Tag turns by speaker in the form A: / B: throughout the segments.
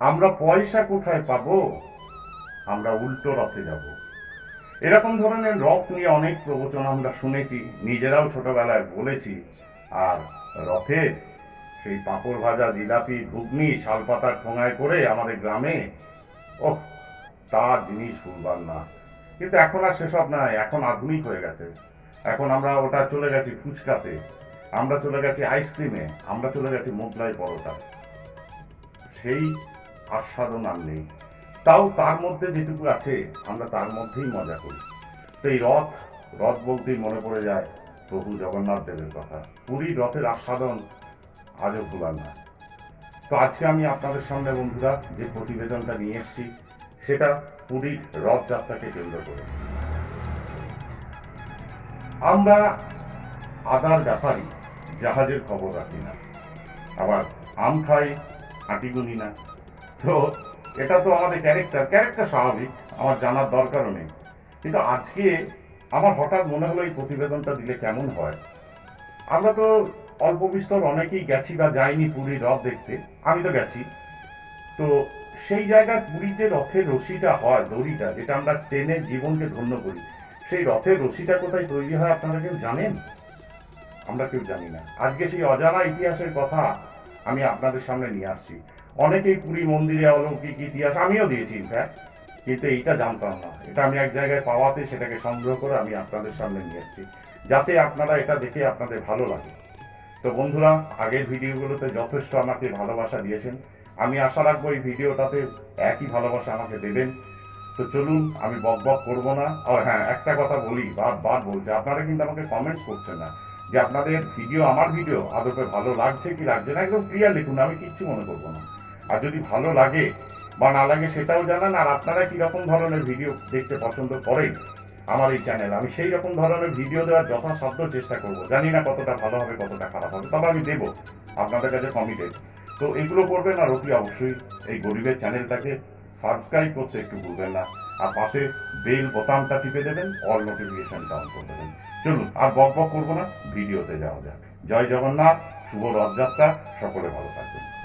A: আমরা পয়সা কোথায় পাবো? আমরা উল্টো রথে যাব। এরকম ধরনের রথ নিয়ে অনেক প্রবচন আমরা শুনেছি, নিজেরাও ছোটবেলায় বলেছি। আর রথের সেই পাঁপড় ভাজা, জিলাপি, ঘুগনি, শালপাতার ঠোঙায় করে আমাদের গ্রামে ও তার জিনিস ভুলবার না। কিন্তু এখন আর সেসব নাই, এখন আধুনিক হয়ে গেছে। এখন আমরা ওটা চলে গেছি ফুচকাতে, আমরা চলে গেছি আইসক্রিমে, আমরা চলে গেছি মোগলাই পরোটা। সেই আস্বাদন আর নেই। তাও তার মধ্যে যেটুকু আছে, আমরা তার মধ্যেই মজা করি। তো এই রথ রথ বলতেই মনে পড়ে যায় প্রভু জগন্নাথ দেবের কথা। পুরী রথের আস্বাদন আজও ভুলার না তো আজকে আমি আপনাদের সামনে বন্ধুরা, যে প্রতিবেদনটা নিয়ে এসেছি, সেটা পুরীর রথযাত্রাকে কেন্দ্র করে। আমরা আদার ব্যাপারই জাহাজের খবর রাখি না। আবার আম খাই গুনি না। তো এটা তো আমাদের ক্যারেক্টার ক্যারেক্টার স্বাভাবিক, আমার জানার দরকারও নেই। কিন্তু আজকে আমার হঠাৎ মনে হলো এই প্রতিবেদনটা দিলে কেমন হয়? আমরা তো অল্প বিস্তর অনেকেই গেছি বা যাইনি পুরীর রথ দেখতে, আমি তো গেছি। তো সেই জায়গায় যে রথের রশিটা হয়, দড়িটা, যেটা আমরা ট্রেনে জীবনকে ধন্য করি, সেই রথের রশিটা কোথায় তৈরি হয় আপনারা কেউ জানেন? আমরা কেউ জানি না। আজকে সেই অজানা ইতিহাসের কথা আমি আপনাদের সামনে নিয়ে আসছি। অনেকেই পুরী মন্দিরে অলৌকিক ইতিহাস, আমিও দিয়েছি ইনফ্যাক্ট কিন্তু এইটা জানতাম না। এটা আমি এক জায়গায় পাওয়াতে সেটাকে সংগ্রহ করে আমি আপনাদের সামনে নিয়ে এসেছি যাতে আপনারা এটা দেখে আপনাদের ভালো লাগে। তো বন্ধুরা, আগের ভিডিওগুলোতে যথেষ্ট আমাকে ভালোবাসা দিয়েছেন। আমি আশা রাখব এই ভিডিওটাতে একই ভালোবাসা আমাকে দেবেন। তো চলুন, আমি বক বক করব না। হ্যাঁ একটা কথা বলি বারবার বলছে, আপনারা কিন্তু আমাকে কমেন্টস করছেন না, যে আপনাদের ভিডিও, আমার ভিডিও আদপে ভালো লাগছে কি লাগছে না? একদম ক্লিয়ার লিখুন, আমি কিচ্ছু মনে করব না। আর যদি ভালো লাগে বা না লাগে সেটাও জানান, আর আপনারা কীরকম ধরনের ভিডিও দেখতে পছন্দ করেন আমার এই চ্যানেল আমি সেই রকম ধরনের ভিডিও দেওয়ার যথাসাধ্য চেষ্টা করব। জানি না কতটা ভালো হবে, কতটা খারাপ হবে, তবে আমি দেবো, আপনাদের কাছে কমিটেড তো এগুলো করবেন, আর অতি অবশ্যই এই গরিবের চ্যানেলটাকে সাবস্ক্রাইব করতে একটু ভুলবেন না, আর পাশে বেল বোতামটা টিপে দেবেন অল নোটিফিকেশনটা অন করে দেবেন। চলুন, আর বক বক করব না, ভিডিওতে যাওয়া যাক। জয় জগন্নাথ, শুভ রথযাত্রা, সকলে ভালো থাকবেন।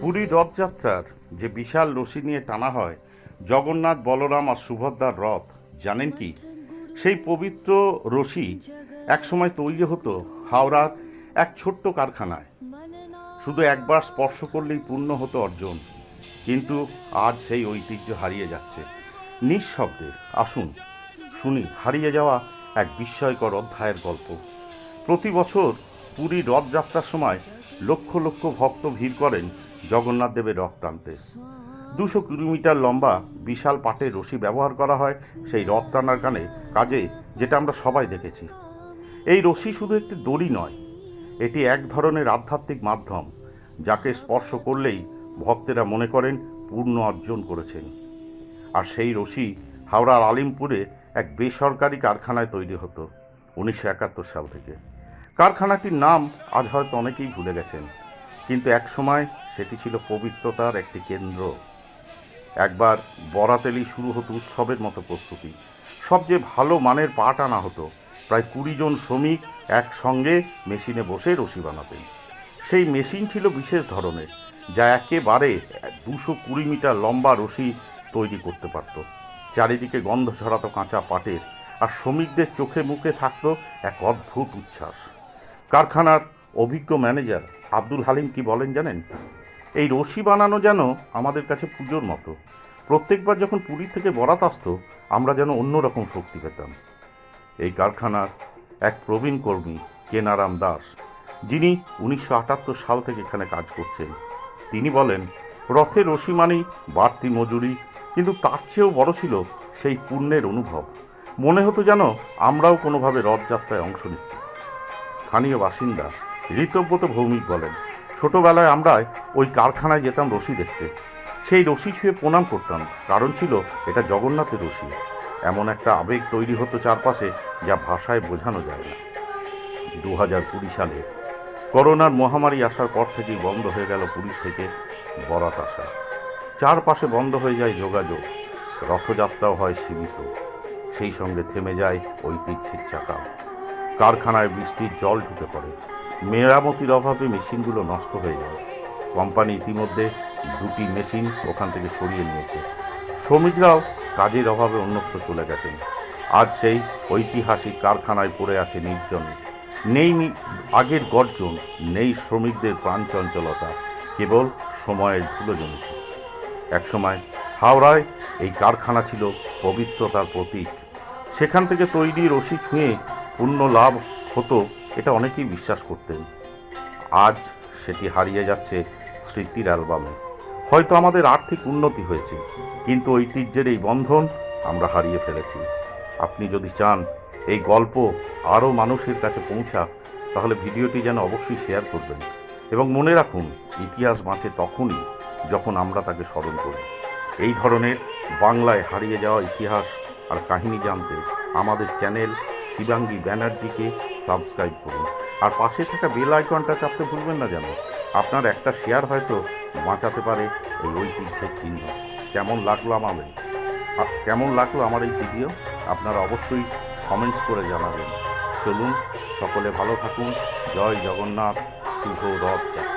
A: পুরী রথযাত্রার যে বিশাল রশি নিয়ে টানা হয়, জগন্নাথ, বলরাম আর সুভদ্রার রথ, জানেন কি? সেই পবিত্র রশি একসময় তৈরি হতো হাওড়ার এক ছোট্ট কারখানায়। শুধু একবার স্পর্শ করলেই পূর্ণ হতো অর্জন। কিন্তু আজ সেই ঐতিহ্য হারিয়ে যাচ্ছে। নিঃশব্দে, আসুন, শুনি, হারিয়ে যাওয়া এক বিস্ময়কর অধ্যায়ের গল্প। প্রতি বছর পুরী রথযাত্রার সময় লক্ষ লক্ষ ভক্ত ভিড় করেন জগন্নাথ দেবের রথ টানতে। দুশো কিলোমিটার লম্বা বিশাল পাটের রশি ব্যবহার করা হয় সেই রথ টানার কানে কাজে, যেটা আমরা সবাই দেখেছি। এই রশি শুধু একটি দড়ি নয়, এটি এক ধরনের আধ্যাত্মিক মাধ্যম, যাকে স্পর্শ করলেই ভক্তেরা মনে করেন পূর্ণ অর্জন করেছেন। আর সেই রশি হাওড়ার আলিমপুরে এক বেসরকারি কারখানায় তৈরি হতো, উনিশশো একাত্তর সাল থেকে। কারখানাটির নাম আজ হয়তো অনেকেই ভুলে গেছেন, কিন্তু একসময় সেটি ছিল পবিত্রতার একটি কেন্দ্র। একবার বরাতেলি শুরু হতো উৎসবের মতো প্রস্তুতি। সবচেয়ে ভালো মানের পাট আনা হতো। প্রায় কুড়ি জন শ্রমিক একসঙ্গে মেশিনে বসে রশি বানাতেন। সেই মেশিন ছিল বিশেষ ধরনের, যা একেবারে দুশো কুড়ি মিটার লম্বা রশি তৈরি করতে পারত। চারিদিকে গন্ধ ছড়াতো কাঁচা পাটের, আর শ্রমিকদের চোখে মুখে থাকতো এক অদ্ভুত উচ্ছ্বাস। কারখানার অভিজ্ঞ ম্যানেজার আব্দুল হালিম কি বলেন জানেন? এই রশি বানানো যেন আমাদের কাছে পুজোর মতো। প্রত্যেকবার যখন পুরীর থেকে বরাত আসতো, আমরা যেন অন্যরকম শক্তি পেতাম। এই কারখানার এক প্রবীণ কর্মী, কেনারাম দাস, যিনি উনিশশো আটাত্তর সাল থেকে এখানে কাজ করছেন। তিনি বলেন রথের রশি মানেই বাড়তি মজুরি, কিন্তু তার চেয়েও বড় ছিল সেই পুণ্যের অনুভব। মনে হতো যেন আমরাও কোনোভাবে রথযাত্রায় অংশ নিচ্ছি। স্থানীয় বাসিন্দা ঋতব্রত ভৌমিক বলেন, ছোটবেলায় আমরা ওই কারখানায় যেতাম রশি দেখতে। সেই রশি ছুঁয়ে প্রণাম করতাম। কারণ ছিল এটা জগন্নাথের রশি। এমন একটা আবেগ তৈরি হতো চারপাশে যা ভাষায় বোঝানো যায় না। দু হাজার কুড়ি সালে করোনার মহামারী আসার পর থেকেই বন্ধ হয়ে গেল পুরীর থেকে বরাত আসা। চারপাশে বন্ধ হয়ে যায় যোগাযোগ। রথযাত্রাও হয় সীমিত। সেই সঙ্গে থেমে যায় ঐতিহ্যের চাকা। কারখানায় বৃষ্টির জল ঢুকে পড়ে। মেরামতির অভাবে মেশিনগুলো নষ্ট হয়ে যায়। কোম্পানি ইতিমধ্যে দুটি মেশিন ওখান থেকে সরিয়ে নিয়েছে। শ্রমিকরাও কাজের অভাবে অন্যত্র চলে গেছেন। আজ সেই ঐতিহাসিক কারখানায় পড়ে আছে নির্জন। নেই আগের গর্জন, নেই শ্রমিকদের প্রাণ চঞ্চলতা, কেবল সময়ের ধুলো জমেছে। একসময় হাওড়ায় এই কারখানা ছিল পবিত্রতার প্রতীক। সেখান থেকে তৈরি রশি ছুঁয়ে পূর্ণ লাভ হতো, এটা অনেকেই বিশ্বাস করতেন। আজ সেটি হারিয়ে যাচ্ছে স্মৃতির অ্যালবামে। হয়তো আমাদের আর্থিক উন্নতি হয়েছে, কিন্তু ঐতিহ্যের এই বন্ধন আমরা হারিয়ে ফেলেছি। আপনি যদি চান এই গল্প আরও মানুষের কাছে পৌঁছাক তাহলে ভিডিওটি যেন অবশ্যই শেয়ার করবেন এবং মনে রাখুন, ইতিহাস বাঁচে তখনই যখন আমরা তাকে স্মরণ করি। এই ধরনের বাংলায় হারিয়ে যাওয়া ইতিহাস আর কাহিনী জানতে আমাদের চ্যানেল শিবাঙ্গী ব্যানার্জিকে সাবস্ক্রাইব করুন। আর পাশে থাকা বেল আইকনটা চাপতে ভুলবেন না যেন। আপনার একটা শেয়ার হয়তো বাঁচাতে পারে এই ঐতিহ্যের চিহ্ন। কেমন লাগল আমাদের? কেমন লাগল আমার এই ভিডিও আপনারা অবশ্যই কমেন্টস করে জানাবেন। চলুন, সকলে ভালো থাকুন। জয় জগন্নাথ। শুভ রথ